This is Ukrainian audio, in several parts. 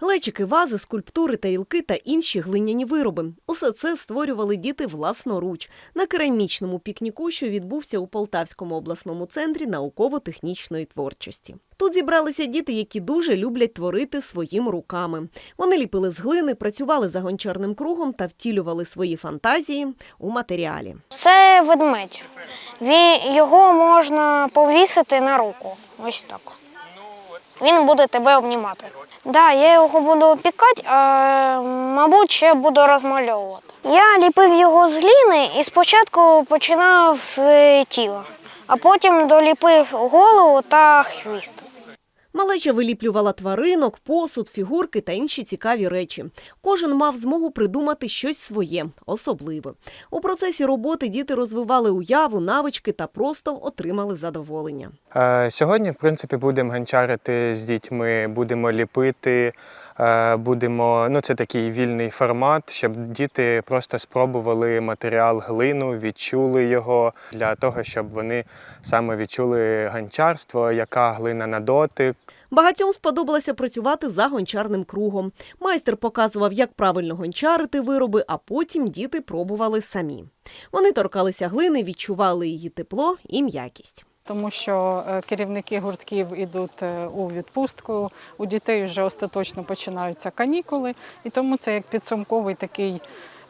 Глечики, вази, скульптури, тарілки та інші глиняні вироби. Усе це створювали діти власноруч на керамічному пікніку, що відбувся у Полтавському обласному центрі науково-технічної творчості. Тут зібралися діти, які дуже люблять творити своїми руками. Вони ліпили з глини, працювали за гончарним кругом та втілювали свої фантазії у матеріалі. Це ведмедь. Його можна повісити на руку. Ось так. Він буде тебе обнімати. Да, я його буду опікати, а мабуть, ще буду розмальовувати. Я ліпив його з гліни і спочатку починав з тіла, а потім доліпив голову та хвіст. Малеча виліплювала тваринок, посуд, фігурки та інші цікаві речі. Кожен мав змогу придумати щось своє, особливе. У процесі роботи діти розвивали уяву, навички та просто отримали задоволення. Е, Сьогодні, в принципі, будемо ганчарити з дітьми, будемо ліпити, будемо. Ну, це такий вільний формат, щоб діти просто спробували матеріал глину, відчули його для того, щоб вони саме відчули ганчарство, яка глина на дотик. Багатьом сподобалося працювати за гончарним кругом. Майстер показував, як правильно гончарити вироби, а потім діти пробували самі. Вони торкалися глини, відчували її тепло і м'якість. Тому що е, керівники гуртків йдуть е, у відпустку, у дітей вже остаточно починаються канікули, і тому це як підсумковий такий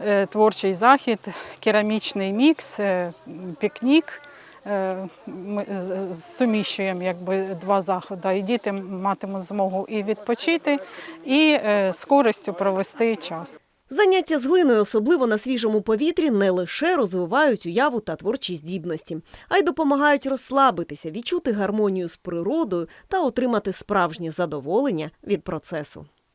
е, творчий захід, керамічний мікс, пікнік. Ми суміщуємо якби два заходи, і діти матимуть змогу і відпочити, і з користю провести час. Заняття з глиною, особливо на свіжому повітрі, не лише розвивають уяву та творчі здібності, а й допомагають розслабитися, відчути гармонію з природою та отримати справжнє задоволення від процесу.